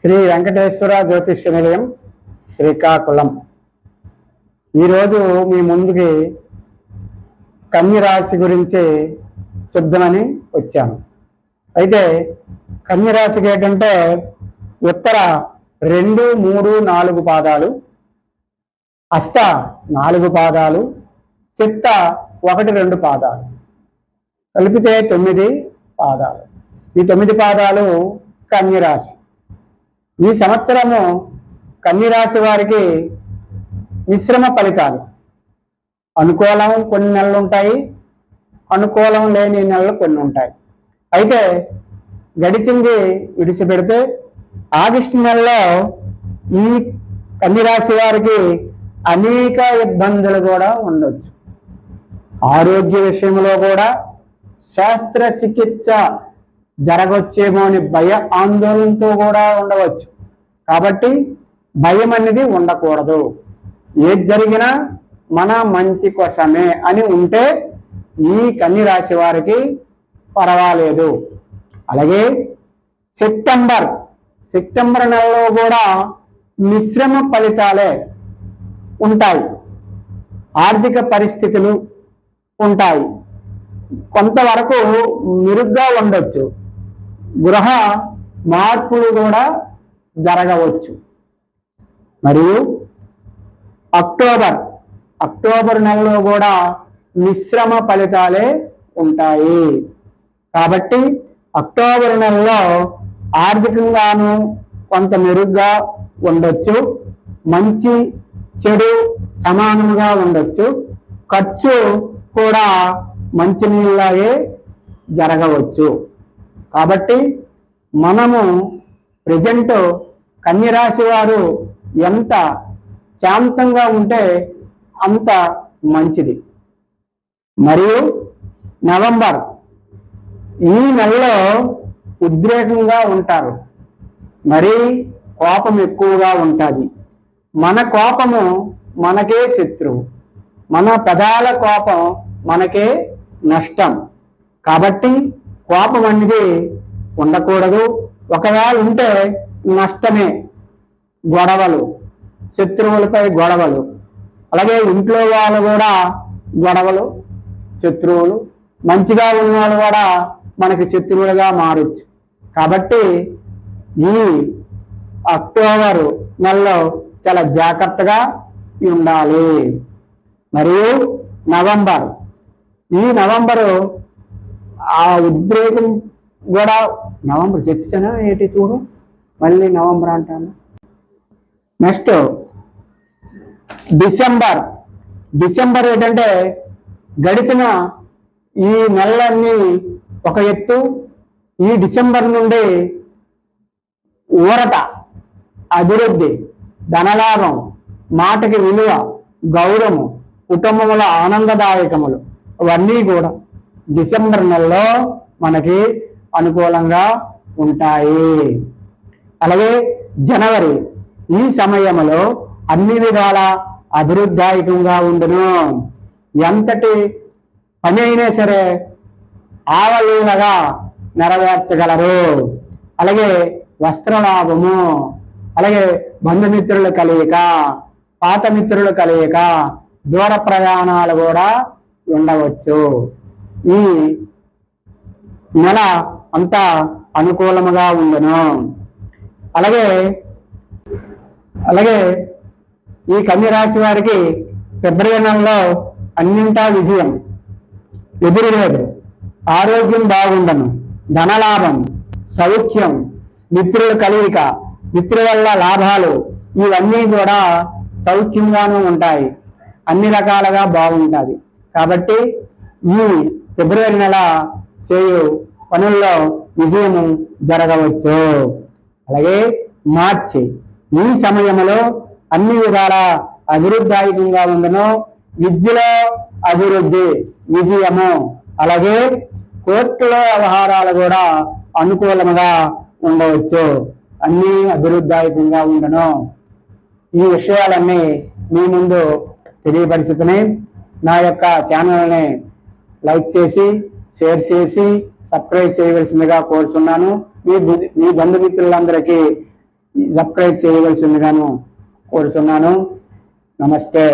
శ్రీ వెంకటేశ్వర జ్యోతిష్య నిలయం శ్రీకాకుళం. ఈరోజు మీ ముందుకి కన్యరాశి గురించి చెప్దామని వచ్చాను. అయితే కన్యరాశికి ఏంటంటే ఉత్తర రెండు మూడు నాలుగు పాదాలు అస్త నాలుగు పాదాలు చిత్త ఒకటి రెండు పాదాలు. కలిపితే తొమ్మిది పాదాలు. ఈ తొమ్మిది పాదాలు కన్యరాశి. ఈ సంవత్సరము కన్యరాశి వారికి మిశ్రమ ఫలితాలు. అనుకూలం కొన్ని నెలలు ఉంటాయి అనుకూలం లేని నెలలు కొన్ని ఉంటాయి. అయితే గడిచింది విడిచిపెడితే ఆగస్టు నెలలో ఈ కన్యరాశి వారికి అనేక ఇబ్బందులు కూడా ఉండొచ్చు. ఆరోగ్య విషయంలో కూడా శాస్త్ర చికిత్స జరగవచ్చేమో అని భయ ఆందోళనతో కూడా ఉండవచ్చు. కాబట్టి భయం అనేది ఉండకూడదు. ఏది జరిగినా మన మంచి కోసమే అని ఉంటే ఈ కన్ని రాశి వారికి పర్వాలేదు. అలాగే సెప్టెంబర్ సెప్టెంబర్ నెలలో కూడా మిశ్రమ ఫలితాలే ఉంటాయి. ఆర్థిక పరిస్థితులు ఉంటాయి. కొంతవరకు మెరుగ్గా ఉండొచ్చు. గృహ మార్పులు కూడా జరగవచ్చు. మరియు అక్టోబర్ అక్టోబర్ నెలలో కూడా మిశ్రమ ఫలితాలే ఉంటాయి. కాబట్టి అక్టోబర్ నెలలో ఆర్థికంగాను కొంత మెరుగ్గా ఉండొచ్చు మంచి చెడు సమానంగా ఉండొచ్చు ఖర్చు కూడా మంచి నీళ్ళలాగే జరగవచ్చు. కాబట్టి మనము ప్రజెంట్ కన్యరాశి వారు ఎంత శాంతంగా ఉంటే అంత మంచిది. మరియు నవంబర్ ఈ నెలలో ఉద్రేకంగా ఉంటారు. మరీ కోపం ఎక్కువగా ఉంటుంది. మన కోపము మనకే శత్రువు. మన పెదాల కోపం మనకే నష్టం. కాబట్టి కోపం అనేది ఉండకూడదు. ఒకవేళ ఉంటే నష్టమే. గొడవలు శత్రువులపై గొడవలు. అలాగే ఇంట్లో వాళ్ళు కూడా గొడవలు శత్రువులు. మంచిగా ఉన్నవాళ్ళు కూడా మనకి శత్రువులుగా మారచ్చు. కాబట్టి ఈ అక్టోబర్ నెలలో చాలా జాగ్రత్తగా ఉండాలి. మరియు నవంబర్. ఈ నవంబరు ఆ ఉద్రేకం కూడా నవంబర్ చెప్పానా ఏంటి చూడు? మళ్ళీ నవంబర్ అంటాను. Next December. డిసెంబర్ ఏంటంటే గడిచిన ఈ నెలలన్నీ ఒక ఎత్తు ఈ డిసెంబర్ నుండి ఊరట అభివృద్ధి ధనలాభం మాటకి విలువ గౌరవము కుటుంబముల ఆనందదాయకములు అవన్నీ కూడా డిసెంబర్ నెలలో మనకి అనుకూలంగా ఉంటాయి. అలాగే జనవరి ఈ సమయంలో అన్ని విధాల అభివృద్ధాయకంగా ఉండును. ఎంతటి పని అయినా సరే ఆవలీనగా నెరవేర్చగలరు. అలాగే వస్త్రలాభము అలాగే బంధుమిత్రుల కలయిక పాత మిత్రుల కలయిక దూర ప్రయాణాలు కూడా ఉండవచ్చు. ఈ నెల అంతా అనుకూలముగా ఉండను. అలాగే అలాగే ఈ కన్య రాశి వారికి ఫిబ్రవరి నెలలో అన్నింటా విజయం. ఎదురు లేదు. ఆరోగ్యం బాగుండను. ధనలాభం సౌఖ్యం మిత్రుల కలయిక మిత్రుల వల్ల లాభాలు ఇవన్నీ కూడా సౌఖ్యంగానూ ఉంటాయి. అన్ని రకాలుగా బాగుంటుంది. కాబట్టి ఈ ఫిబ్రవరి నెల చేయు పనుల్లో విజయము జరగవచ్చు. అలాగే మార్చి ఈ సమయంలో అన్ని విధాల అభివృద్ధాయకంగా ఉండను. విద్యలో అభివృద్ధి విజయము. అలాగే కోర్టులో వ్యవహారాలు కూడా అనుకూలముగా ఉండవచ్చు. అన్ని అభివృద్ధాయకంగా ఉండను. ఈ విషయాలన్నీ మీ ముందు తెలియపరిస్థితిని నా యొక్క ఛానల్ని లైక్ చేసి షేర్ చేసి సబ్స్క్రైబ్ చేయవలసిందిగా కోరుతున్నాను మీ మీ బంధుమిత్రులందరికీ సబ్స్క్రైబ్ చేయవలసిందిగాను కోరుతున్నాను నమస్తే.